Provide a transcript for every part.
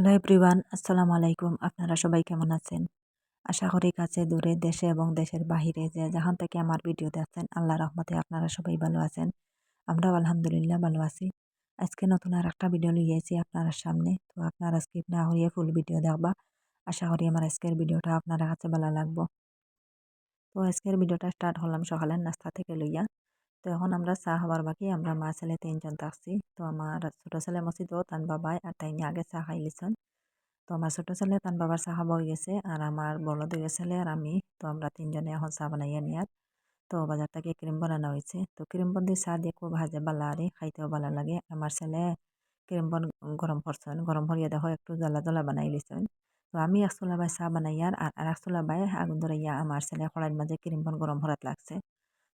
Hello everyone, আসসালামু আলাইকুম। আপনারা সবাই কেমন আছেন? আশা করি কাছে, দূরে, দেশে এবং দেশের বাহিরে যে যেখান থেকে আমার ভিডিও দেখছেন, আল্লাহ রহমতে আপনারা সবাই ভালো আছেন। আমরাও আলহামদুলিল্লাহ ভালো আছি। আজকে নতুন আর একটা ভিডিও লিয়েছি আপনার সামনে। তো আপনারা স্কিপ না হইয়ে ফুল ভিডিও দেখবা। আশা করি আমার আজকের ভিডিওটা আপনারা কাছে ভালো লাগবো। তো আজকের ভিডিওটা স্টার্ট হলাম সকালের নাস্তা থেকে লইয়া। তো এখন আমরা চা হবার বাকি, আমরা মা ছেলে তিনজন থাকছি। তো আমার ছোটো ছেলে মসজিদ তান বাবাই আর তাই আগে চা খাই লিছেন তো আমার ছোটো ছেলে তান বাবার চা খাওয়া হয়ে গেছে আর আমার বড় দুই ছেলে আর আমি। তো আমরা তিনজনে এখন চা বানাইয়া নিয়ার তো বাজার থেকে ক্রিম বানানো হয়েছে? তো ক্রিম বন দিয়ে চা দিয়ে খুব ভাজে বালা আরে খাইতেও ভালো লাগে। আমার ছেলে ক্রিম বন গরম করছেন গরম করিয়া দেখো একটু জ্বালা জ্বালা বানাই লিছেন তো আমি এক চুলা বাই চা বানাইয়ার আর আর এক চুলা বাই আগুন ধরাইয়া আমার ছেলে কড়াইয়ের মাঝে ক্রিম বন গরম হরাত লাগছে।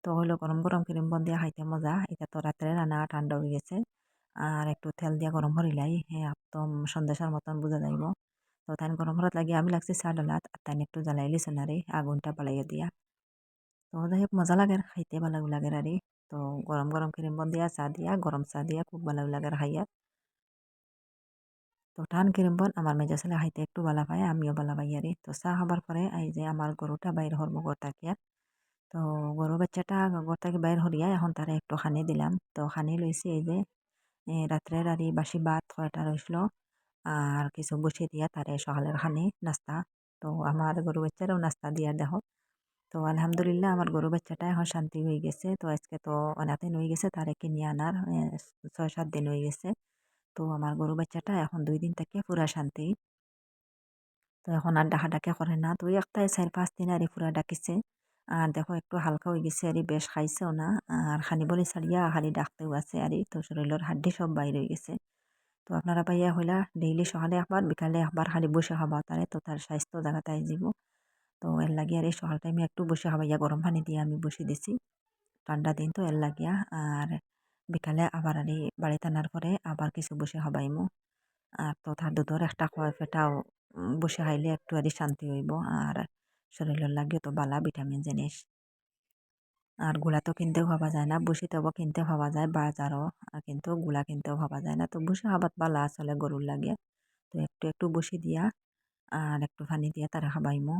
তো হইল গরম গরম ক্রিম বন দিয়া খাইতে মজা। এটা তো রাত্রে রান্না ঠান্ডা হয়ে গেছে। আর একটু তেল দিয়া গরম হরিলাই হ্যাঁ একদম সন্দেশের মতন বুঝা যাইব তো তাই গরম হরাত লাগিয়ে আমি লাগছি চা ডালাত আর তাই একটু জ্বালাই লিছেন আরে আগুনটা বালাইয়া দিয়া। তো যাই হোক মজা লাগে খাইতে ভালো লাগে আরে তো গরম গরম ক্রিম বন দিয়া চা দিয়া গরম চা দিয়া, খুব ভালো লাগে খাইয়া তো টান ক্রিম বন আমার মেজা ছেলে খাইতে একটু ভালো পায়, আমিও ভালো পাই আরে তো চা খাবার পরে এই যে আমার গরুটা বাইর হরমো তাকিয়া তো গরু বাচ্চাটা ঘর থেকে বাইর হরিয়া এখন তারা একটু খানি দিলাম। তো খানি লইছি এই যে রাত্রের আর বাসি ভাত কয়টা রইছিল আর কিছু বসিয়ে দিয়া তারে সকালের খানি নাস্তা। তো আমার গরু বাচ্চারাও নাস্তা দিয়া দেখো। তো আলহামদুলিল্লাহ আমার গরু বাচ্চাটা এখন শান্তি হয়ে গেছে। তো আজকে তো অনেক দিন হয়ে গেছে, তারে কিনে আনার ছয় সাত দিন হয়ে গেছে। তো আমার গরু বাচ্চাটা এখন দুই দিন থেকে পুরা শান্তি। তো এখন আর ডাকা ডাকে করে না। তো একটাই চার পাঁচ দিন আর পুরা ডাকিছে। আর দেখো একটু হালকা হয়ে গেছে, আর বেশ খাইছেও না। আর খানি বলি ছাড়িয়া খালি ডাকতেও আছে, আর তো শরীরের হাড্ডি সব বাইর হয়ে গেছে। তো আপনারা পাইয়া হইলা ডেইলি সকালে একবার, বিকালে একবার খালি বসে খাবা তারে তো তার স্বাস্থ্য জায়গাটাই যাব তো এর লাগিয়া আর এই সকাল টাইমে একটু বসে খাবাইয়া গরম পানি দিয়ে আমি বসে দিছি। ঠান্ডা দিন তো এর লাগিয়া। আর বিকালে আবার আর বাড়িতে আনার পরে আবার কিছু বসে খাবাইমু আর তো তার দুধর একটা খয় ফেটাও বসে খাইলে একটু আর শান্তি হইব। আর শরীরের লাগে তো বালা ভিটামিন জিনিস। আরগুলা তো কিনতেও ভাবা যায় না বসি তবু কিনতে ভাবা যায়, বাজারও কিন্তু গুলা কিনতেও ভাবা যায় না। তো বসে খাবার বালা আসলে গরুর লাগে। তো একটু একটু বসি দিয়া আর একটু পানি দিয়া তারা খাবাইমো।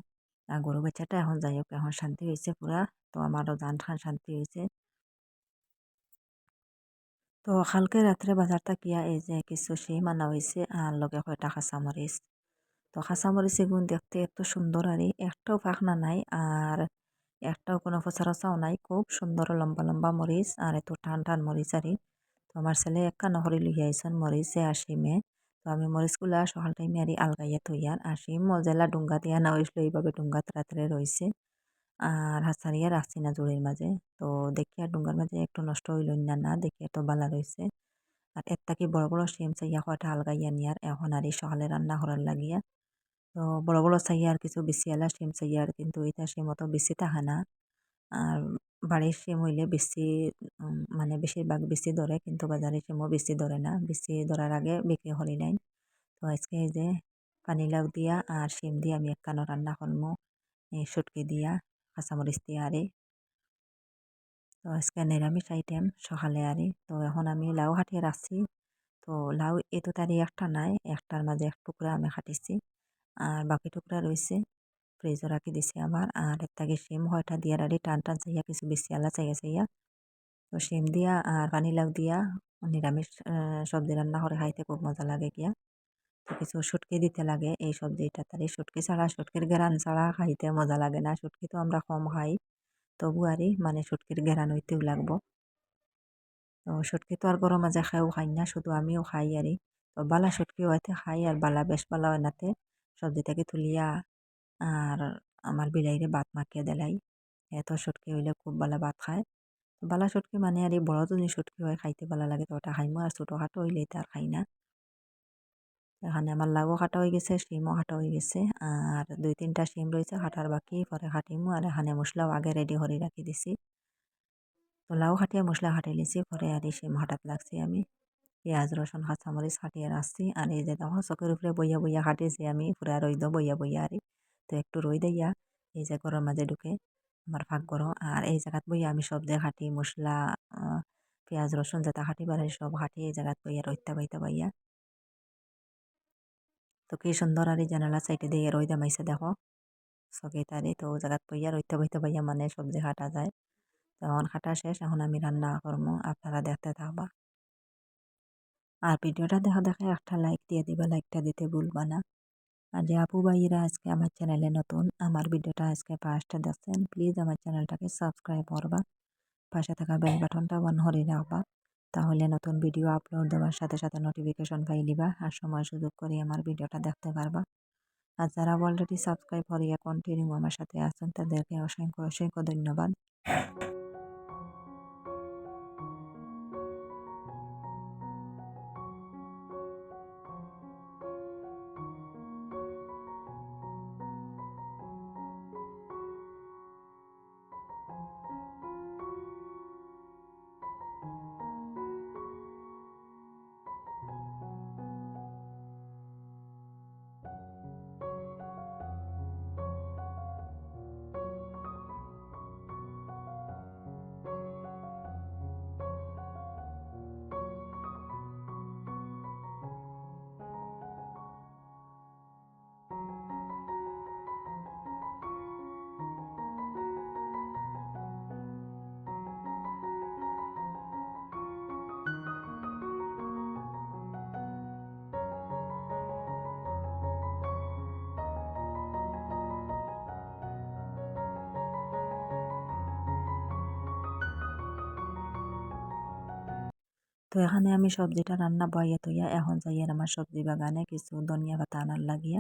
আর গরু বাচ্চাটা এখন যাই হোক, এখন শান্তি হয়েছে পুরা। তো আমারও জান খান শান্তি হয়েছে তো কালকে রাত্রে বাজার থাকিয়া এই যে কিছু সেই মানা হয়েছে আর লগে কয়টা কাঁচামরিচ। তো কাঁচামরিচ এগুন দেখতে এত সুন্দর আর একটাও ফাঁকনা নাই আর একটাও কোনো ফসারসাও নাই। খুব সুন্দর লম্বা লম্বা মরিচ আর এত টান টান মরিচ আর তো আমার ছেলে একা নহরি লইয়া আইসন মরিচে আসিমে তো আমি মরিচগুলা সকাল টাইমে আর আলগাইয়া থইয়ার আসিম মজেলা ডুঙ্গা দিয়া না হইসলো এইভাবে ডুঙ্গা তাড়াতাড়ি রয়েছে আর হাসারিয়া রাখছি না জুড়ির মাঝে। তো দেখি আর ডুঙ্গার মাঝে একটু নষ্ট হইল না না দেখি এত বালা রয়েছে আর এর থাকি বড় বড় শিম চাইয়া কয়টা আলগাইয়া নিয়ার, এখন আর সকালে রান্না করার লাগিয়া তো বড় বড় চাইয়া আর কিছু বেশি আলা শিম চাইয়া আর কিন্তু এটা শিম অত বেশি থাকে না। আর বাড়ির শিম হইলে বেশি মানে বেশিরভাগ বেশি ধরে কিন্তু বাজারের শিমও বেশি ধরে না। বেশি ধরার আগে বিক্রি করি নাই। তো আজকে এই যে পানিলাউ দিয়া আর শিম দিয়ে আমি একখানো রান্না করব সুটকি দিয়া, কাঁচামরিচ দিয়ে আরে। তো আজকে নিরামিষ আইটেম সকালে আরে। তো এখন আমি লাউ হাঁটিয়ে রাখছি। তো লাউ এতো তারি একটা নাই, একটার মাঝে এক টুকরা আমি হাঁটিছি। আর বাকি টুকরা রয়েছে। ফ্রিজও রাখি দিছি আবার আর থেকে শিম হয়টা দিয়া আরে টান টান চাইয়া কিছু বেশি আলা চাইয়া চাইয়া। তো শিম দিয়া আর পানিলাউ দিয়া নিরামিষ সবজি রান্না করে খাইতে খুব মজা লাগে গিয়া। তো কিছু সুটকি দিতে লাগে এই সবজিটা। তার সুটকি ছাড়া সুটকির গেরান ছাড়া খাইতে মজা লাগে না। সুটকি তো আমরা কম খাই। তবু আরই মানে সুটকির গেরান হইতেও লাগবো। তো সুটকি তো আর গরম মাঝে খাইও খাই না। শুধু আমিও খাই আরই। তো বালা সুটকি হইতে খাই আর বালা বেশ বালা হয় নাতে সবজি থেকে তুলিয়া আর আমার বিলাইরে ভাত মাখিয়ে দেলাই। এত সুটকি হইলে খুব বালা ভাত খায়। বালা সুটকি মানে আর এই বড় যদি সুটকি হয় খাইতে ভালো লাগে তো ওটা খাইমো আর ছোটো খাটো হইলে তার খাই না। এখানে আমার লাউও কাটা হয়ে গেছে, শিমও কাটা হয়ে গেছে আর দুই তিনটা শিম রয়েছে কাটার বাকি, পরে কাটিমু আর এখানে মশলাও আগে রেডি করে রাখি দিছি। তো লাউ কাটিয়ে মশলা কাটিয়ে লিছি পরে আর এই শিম হাঁটাত লাগছি আমি। পেঁয়াজ রসুন কাঁচামরিচ কাটিয়ে রাখছি। আর এই যে দেখো চকের উপরে বইয়া বইয়া কাটিয়েছি আমি, পুরা রই দো বইয়া বইয়া আর। তো একটু রই দিয়া, এই যে গরম মাঝে ঢুকে আমার ফাঁক করো আর এই জায়গাত বইয়া আমি সব যে কাটি মশলা পেঁয়াজ, রসুন যেটা কাটি পারে সব কাটি এই জায়গাত বইয়া রইতে বাইতে বাইয়া। তো কি সুন্দর আর জানালা সাইডে দিয়ে রই দামাইছে দেখো। তারি তো জায়গাত বইয়া রইতে বইতে বইয়া মানে সবজি কাটা যায়। তো এখন কাটা শেষ, এখন আমি রান্না করব আপনারা দেখতে থাকবা। আর ভিডিওটা দেখা দেখে একটা লাইক দিয়ে দিবা লাইকটা দিতে ভুলবা না। আর যে আপু ভাইয়েরা আজকে আমার চ্যানেলে নতুন, আমার ভিডিওটা আজকে ফার্স্ট দেখছেন প্লিজ আমার চ্যানেলটাকে সাবস্ক্রাইব করবা। পাশে থাকা বেল বাটনটা অন করে রাখবা। তাহলে নতুন ভিডিও আপলোড দেওয়ার সাথে সাথে নোটিফিকেশন পাই দিবা আর সময় সুযোগ করে আমার ভিডিওটা দেখতে পারবা। আর যারা অলরেডি সাবস্ক্রাইব করিয়া কন্টিনিউ আমার সাথে আছেন, তাদেরকে অসংখ্য অসংখ্য ধন্যবাদ। তো এখানে আমি সবজিটা রান্না বইয়া তৈয়া এখন যাই আর আমার সবজি বাগানে কিছু ধনিয়া পাতা আনার লাগিয়া।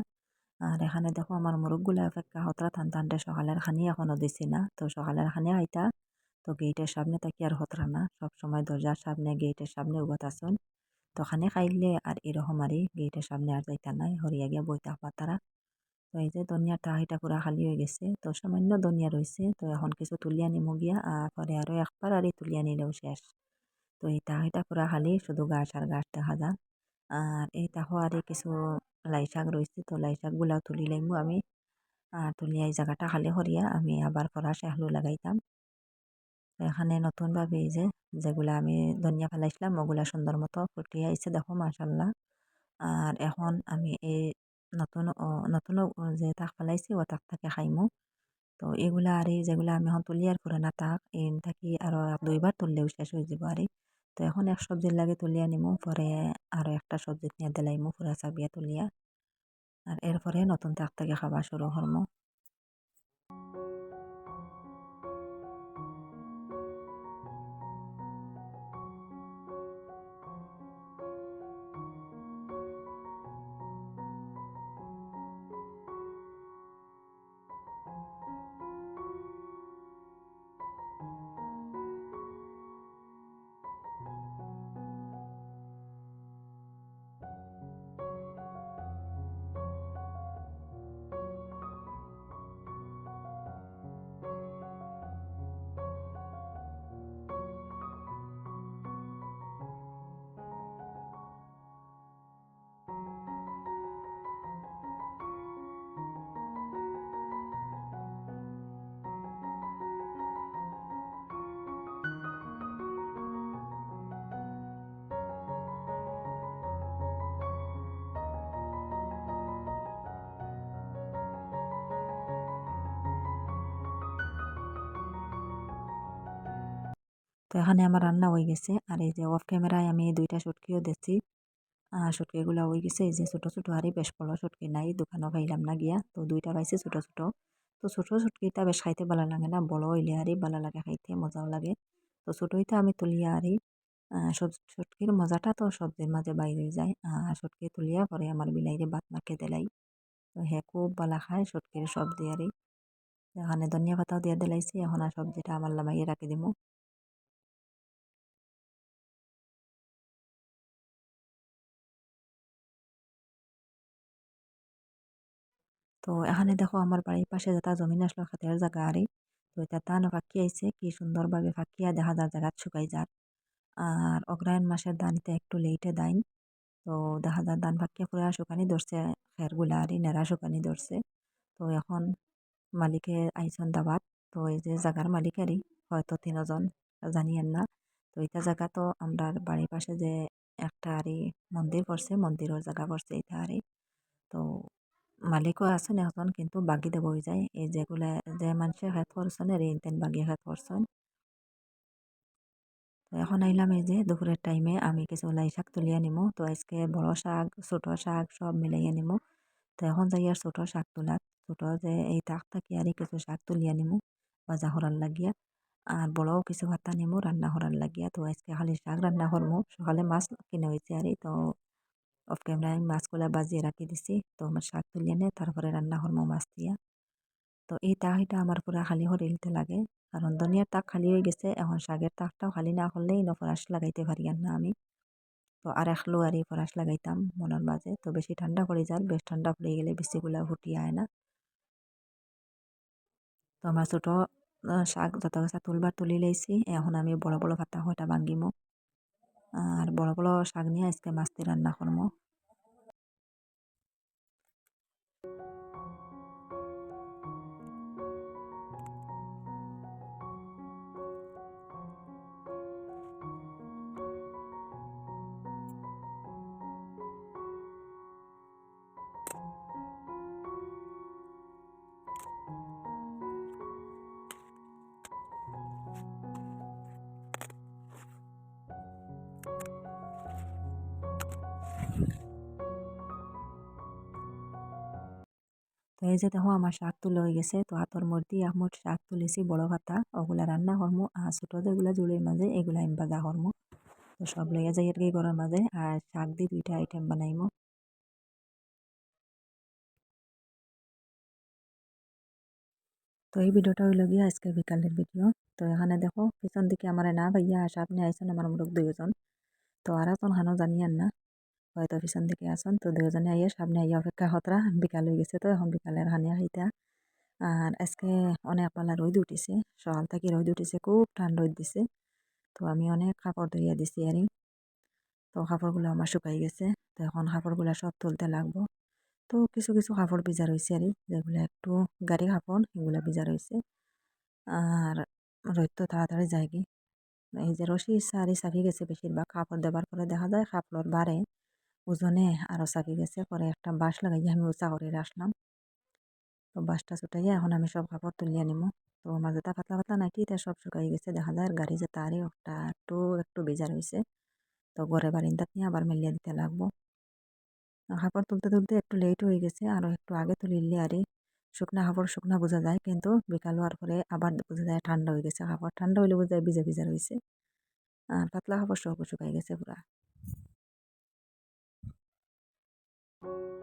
আর এখানে দেখো আমার মুরগগুলা অপেক্ষা হতরা থান থানটে সকালের খানি এখনও দিছি না। তো সকালের খানি আইতা, তো গেটের সামনে তাকি আর হতরা না। সবসময় দরজার সামনে গেটের সামনে উগত আসুন। তো খানে খাইলে আর এরকম আরই গেটের সামনে আর যাইতা নাই, হরিয়া গিয়া বইতা থাকবা তারা তো এই যে ধনিয়ার টাহিটা পুরা খালি হয়ে গেছে। তো সামান্য ধনিয়া রয়েছে তো এখন কিছু তুলিয়া নিমু গিয়া, আর পরে আরও একবার আরই তুলিয়া নিলেও শেষ। তো এটা টাহিটা পুরা খালি শুধু গাছ আর গাছ দেখা যায় আর এই তাহো আর কিছু লাই শাক রয়েছে, তো লাই শাকগুলাও তুলি লাইমু আমি। আর তুলিয়া এই জায়গাটা খালি করিয়া আমি আবার ফরাস আলু লাগাইতাম। এখানে নতুনভাবে এই যে, যেগুলা আমি ধনিয়া ফেলাইছিলাম, ওগুলা সুন্দর মতো ফুটিয়ে আইছে দেখো, মাশাল্লাহ। আর এখন আমি এই নতুন নতুন যে তাক ফেলাইছি, ও তাক থাকে খাইমু। তো এগুলা আর যেগুলা আমি এখন তুলি আর পুরানা তাক এন থাকি আরও দুইবার তুললেও শেষ হয়ে যাব আর তো এখন এক সবজির লাগে তুলিয়া নিমু, পরে আরও একটা সবজি নিয়ে দিলাইমু পুরা চাবিয়া তুলিয়া। আর এরপরে নতুন তাক থেকে খাওয়া শুরু করমু। তো এখানে আমার রান্না হয়ে গেছে। আর এই যে অফ ক্যামেরায় আমি দুইটা শুটকিও দিচ্ছি। শুটকিগুলো হয়ে গেছে। এই যে ছোটো ছোটো আরই বেশ বড়ো শুটকি নাই, দোকানও পাইলাম না গিয়া। তো দুইটা পাইছি ছোটো ছোটো। তো ছোটো শুটকিটা বেশ খাইতে ভালো লাগে না। বড় হইলে আরই ভালো লাগে, খাইতে মজাও লাগে। তো ছোটোইটা আমি তুলিয়া আরই শুটকির মজাটা তো সবজির মাঝে বাইরে যায়। আর শুটকি তুলিয়া পরে আমার বিলাইরে বাত মাখে দিলাই। তো হে খুব ভালো খায় শুটকির সবজি আরই এখানে ধনিয়া পাতাও দিয়ে দিলাইছি। এখন আর সবজিটা আমার লামাইয়ে রাখি দিমু। তো এখানে দেখো আমার বাড়ির পাশে যেটা জমিন আসলো খাতের জায়গা আরে। তো এটা তানো ফাঁকি আইছে, কি সুন্দরভাবে ফাঁকিয়া দেখা যায় জায়গা শুকাই যার আর অগ্রায়ণ মাসের দানিতে একটু লেটে দাইন। তো দেখা যায় ধান ফাঁকিয়া পুরা শুকানি ধরছে, খেরগুলা আরই নেড়া শুকানি ধরছে। তো এখন মালিকে আইসন দাবাত তো এই যে জায়গার মালিকারই হয়তো তিনজন, জানিয়েন না। তো এটা জায়গা তো আমরা বাড়ির পাশে যে একটা আরই মন্দির পড়ছে, মন্দিরের জায়গা পড়ছে এটা আরই তো মালিকও আছেন এখন কিন্তু বাগি দেব যায়। এই যেগুলা যে মানুষে খেত করছেন এর ইনতেন বাগি খেত করছেন তো এখন আইলাম এই যে দুপুরের টাইমে আমি কিছু লাই শাক তুলিয়ে নিমু। তো আজকে বড় শাক, ছোট শাক সব মিলাইয়া নিমু। তো এখন যাই আর ছোট শাক তোলাত। ছোট যে এই তাক থাকি আর কিছু শাক তুলিয়া নিমু বাজা করার লাগিয়া। আর বড়ও কিছু ভাতা নিমু, রান্না করার লাগিয়া। তো আজকে খালি শাক রান্না করমু। সকালে মাছ কিনে হয়েছে আর তো অফ ক্যামেরায় আমি মাছগুলা বাজিয়ে রাখি দিছি। তো আমার শাক তুলিয়ে নে, তারপরে রান্না করমু মাছ দিয়া। তো এই তাহিটা আমার পুরা খালি হরিলতে লাগে। কারণ ধনিয়ার তাক খালি হয়ে গেছে, এখন শাকের তাকটাও খালি না করলেই নফরাস লাগাইতে পারি আর না আমি। তো আর একলো আর এই ফরাস লাগাইতাম মনের মাঝে। তো বেশি ঠান্ডা পড়ে যার বেশ ঠান্ডা পড়ে গেলে বেশিগুলা ফুটিয়ে আয় না। তো আমার ছোটো শাক যত গাছা তুলবার তুলি লাইছি, এখন আমি বড় বড় পাতা হয়টা ভাঙ্গিমো। আর বড় বড় শাক নিয়ে আজকে মাছটি রান্না করব। তো এই যে দেখো আমার শাক তুলে হয়ে গেছে, তো হাতর মধ্যে মুঠ শাক তুলেছি, বড় ভাতা, ওগুলা রান্না করমু আর ছোটো যেগুলা জুড়ির মাঝে এগুলা আমি বাজা করমু তো সব লইয়া যাই আর কি ঘরের মাঝে, আর শাক দিয়ে দুইটা আইটেম বানাইমু। তো এই ভিডিওটা হইল গিয়া আজকে বিকালের ভিডিও। তো এখানে দেখো, পিছন দিকে আমার না ভাইয়া আপনি আইসেন আমার মুরগ দুইজন। তো আর এখন হানো জানিয়েন না। হয়তো পিছন দিকে আসুন তো দুজনে আইয়া সামনে আইয়া অপেক্ষা হতরা বিকাল হয়ে গেছে তো, এখন বিকালের হানিয়া খাইতা আর আজকে অনেক পালা রোদ উঠিছে, সকাল থেকে রোদ উঠিছে, খুব ঠান্ডা রোদ দিছে। তো আমি অনেক কাপড় ধরিয়া দিছি আর তো কাপড়গুলো আমার শুকাই গেছে, তো এখন কাপড়গুলো সব তুলতে লাগবো। তো কিছু কিছু কাপড় ভিজা রয়েছে আর যেগুলো একটু গাড়ি কাপড়, এগুলো ভিজা রয়েছে আর রোদ তো তাড়াতাড়ি যায়গি এই যে রশি সারি সাফি গেছে বেশিরভাগ, কাপড় দেবার পরে দেখা যায় কাপড় বাড়ে। ওজনে আরও চাপি গেছে, পরে একটা বাঁশ লাগাইয়া আমি উঁচা করে আসলাম তো বাঁশটা ছুটাইয়া এখন আমি সব কাপড় তুলিয়া নিমু। তো আমার যেটা পাতলা পাতলা নাইটিটা সব শুকাই গেছে, দেখা যায় গাড়ি যে তারই একটা একটু একটু বেজা রয়েছে তো ঘরে বারিন্দাত নিয়ে আবার মেলিয়া দিতে লাগবো। কাপড় তুলতে তুলতে একটু লেট হয়ে গেছে আরও একটু আগে তুলিলে আরই শুকনা কাপড় শুকনা বোঝা যায়, কিন্তু বিকাল হওয়ার পরে আবার বোঝা যায় ঠান্ডা হয়ে গেছে। কাপড় ঠান্ডা হইলে বোঝা যায় ভিজা ভিজা রয়েছে আর পাতলা কাপড় সব শুকাই গেছে পুরা। you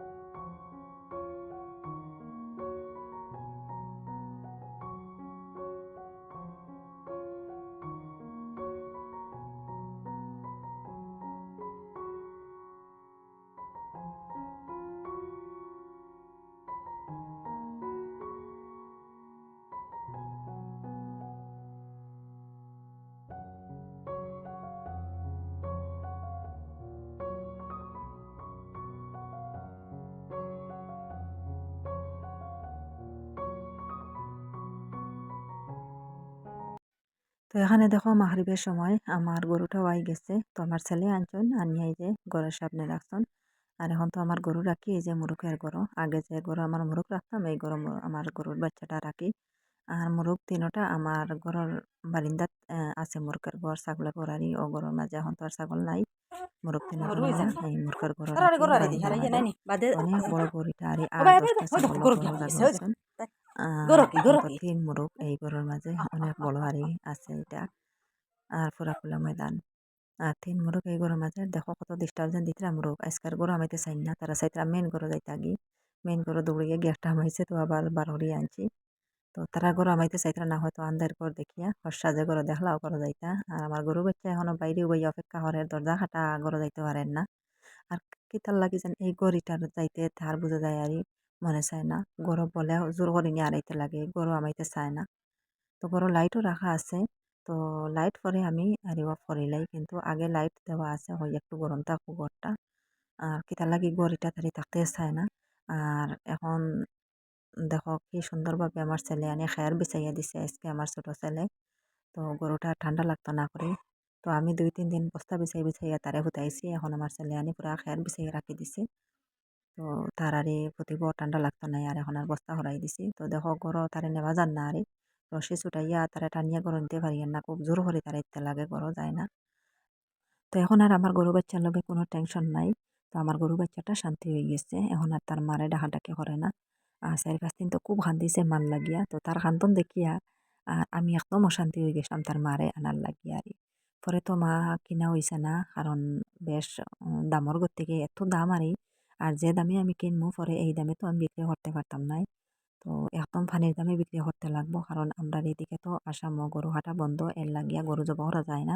তো এখানে দেখো মাহরিবের সময় আমার গরুটাও আই গেছে। তো আমার ছেলে আনছেন আনিয়ে এই যে গরের সামনে রাখছেন আর এখন তো আমার গরু রাখি এই যে মুরুখের গরু। আগে যে গরু আমার মুরুখ রাখতাম এই গরু আমার গরুর বাচ্চাটা রাখি। আর মুরুখ তিনোটা আমার ঘরের বারিন্দাত আছে মুরুখের ঘর ছাগলের ঘর আর ও গরুর মাঝে এখন তো আর ছাগল নাই। মুরুখ এই মুরুখের ঘর অনেক বড় গরুটা আর তিন মুরুখ এই গরুর মাঝে অনেক বড় হাড়ি আছে এটা আর পুরা খোলা ময়দান। আর তিন মুরুখ এই গরুর মাঝে দেখো কত ডিস্টার্ব যেন দিতরা মুরুখ। আজকার গরু আমাইতে চাই না তারা চাইতরা মেন গরু যাইতে আগি। মেন গরু দৌড়িয়ে গেটটা আমাইছে তো আবার বার হরিয়ে আনছি। তো তারা গরু আমাইতে চাইতরা না হয়তো আন্দার ঘর দেখিয়া হর্ষা যে গরু দেখলাও গরু যাইতা। আর আমার গরু বাচ্চা এখনও বাইরে বই অপেক্ষা করে দরজা খাটা গরু যাইতে পারেন না। আর কিতার লাগি যেন এই গরিটার যাইতে তার বুঝা যায় আর মনে চায় না। গরু বলে জোর করে নিয়ে আড়াইতে লাগে গরু আমাইতে চায় না। তো গরু লাইটও রাখা আছে। তো লাইট পরে আমি আর অফ কিন্তু আগে লাইট দেওয়া আছে, হয় একটু গরম থাকুক ঘরটা আর কিতার লাগি গড়িটা তারি থাকতে চায় না। আর এখন দেখো কি সুন্দরভাবে আমার ছেলে আনি খেয়ার বিছাইয়া দিছে আজকে আমার ছোট ছেলে তো গরুটা ঠান্ডা লাগতো না করে তো আমি দুই, তিন দিন বস্তা বিছাই বিছাইয়া তারে হুতাইছি এখন আমার ছেলে আনি পুরা খেয়ার বিছাইয়া রাখি দিছে। তো তো তার আরে প্রতিব ঠান্ডা লাগতো নাই আর এখন আর বস্তা হরাই দিছি। তো দেখো গরো তারে নেওয়া যান না আরে রশি ছুটাইয়া তারা টানিয়া গরো নিতে পারি না, খুব জোর করে তারা ইত্যা লাগে গরো যায় না। তো এখন আর আমার গরু বাচ্চার লগে কোনো টেনশন নাই। তো আমার গরু বাচ্চাটা শান্তি হয়ে গেছে। এখন আর তার মারে ডাকাডাকি করে না। আর চারি পাঁচ দিন তো খুব কান্দিছে মান লাগিয়া। তো তার কান্দন দেখিয়া আর আমি একদম অশান্তি হয়ে গেছিলাম তার মারে আনার লাগিয়া আর পরে তো মা কিনা হইছে না, কারণ বেশ দামর গর থেকে এত দাম আরই আর যে দামে আমি কিনবো, পরে এই দামে তো আমি বিক্রি করতে পারতাম নাই। তো একদম পানির দামে বিক্রি করতে লাগবো, কারণ আমরা এদিকে তো আসাম গরু হাটা বন্ধ, এর লাগিয়া গরু জব করা যায় না।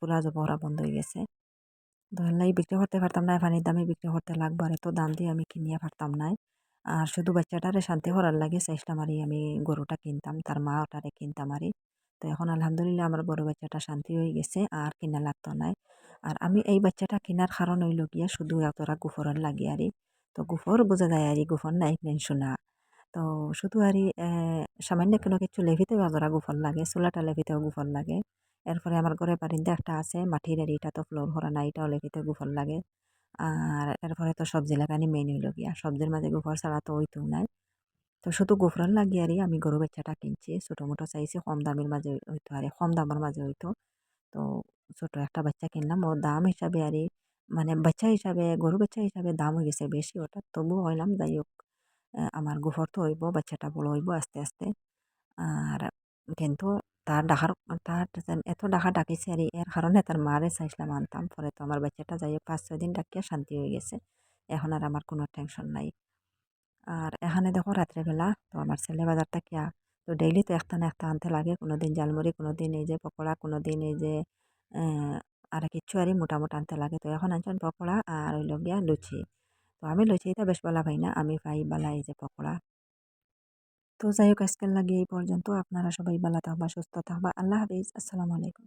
পুরা জব করা বন্ধ হয়ে গেছে। তো এর লাগি বিক্রি করতে পারতাম না পানির দামে বিক্রি করতে লাগবো, আর এত দাম দিয়ে আমি কিনিয়ে পারতাম না আর শুধু বাচ্চাটারে শান্তি করার লাগে চেষ্টা মারি আমি গরুটা কিনতাম, তার মা ওটারে কিনতাম আরি তো এখন আলহামদুলিল্লাহ আমার বড় বাচ্চাটা শান্তি হয়ে গেছে, আর কিনা লাগতো নাই। আর আমি এই বাচ্চাটা কেনার কারণ হইল গিয়া শুধু এতটা গুফরের লাগে আরি। তো গুফর বোঝা যায় আরি গুফর নাই নেন শোনা তো শুধু আরি সামান্য কোনো কিছু লেভিতেও এতটা গুফর লাগে, চুলাটা লেভিতেও গুফর লাগে। এরপরে আমার ঘরে বারিন্দা একটা আছে, মাটির আর এটা তো ফ্লোর করা নাই, এটাও লেভিতে গুফর লাগে। আর এরপরে তো সবজি লাগানি মেইন হইল গিয়া সবজির মাঝে গোফর ছাড়া তো হইতো নাই। তো শুধু গোফরান লাগিয়ে আরই আমি গরু বাচ্চাটা কিনছি, ছোটো মোটো চাইছি, কম দামের মাঝে হইতো আর, কম দামের মাঝে হইতো। তো ছোটো একটা বাচ্চা কিনলাম ও দাম হিসাবে আরই মানে বাচ্চা হিসাবে গরু বাচ্চা হিসাবে দাম হয়ে গেছে বেশি ওটা তবু হইলাম যাই হোক আমার গোফর তো হইব বাচ্চাটা বড় হইব আস্তে আস্তে আর কিন্তু তার ডাকার তার এত ডাকা ডাকিছে আর এর কারণে তার মারে চাইছিলাম আনতাম পরে তো আমার বাচ্চাটা যাই হোক পাঁচ ছয় দিন ডাকিয়া শান্তি হয়ে গেছে এখন আর আমার কোনো টেনশন নাই আর এখানে দেখো রাত্রেবেলা তো আমার ছেলে বাজার থাকিয়া তো ডেইলি তো একটা না একটা আনতে লাগে। কোনো দিন জালমুড়ি কোনো দিন এই যে পকোড়া কোনো দিন এই যে আর কিচ্ছু আরই মোটামুটি আনতে লাগে। তো এখন আনছেন পকোড়া আর হইল গিয়া লুচি। তো আমি লুচিটা বেশ বলা পাই না, আমি পাই বালা এই যে পকোড়া। তো যাই হোক আজকাল লাগে এই পর্যন্ত। আপনারা সবাই বালা থাকবা, সুস্থ থাকবা। আল্লাহ হাফিজ। আসসালামু আলাইকুম।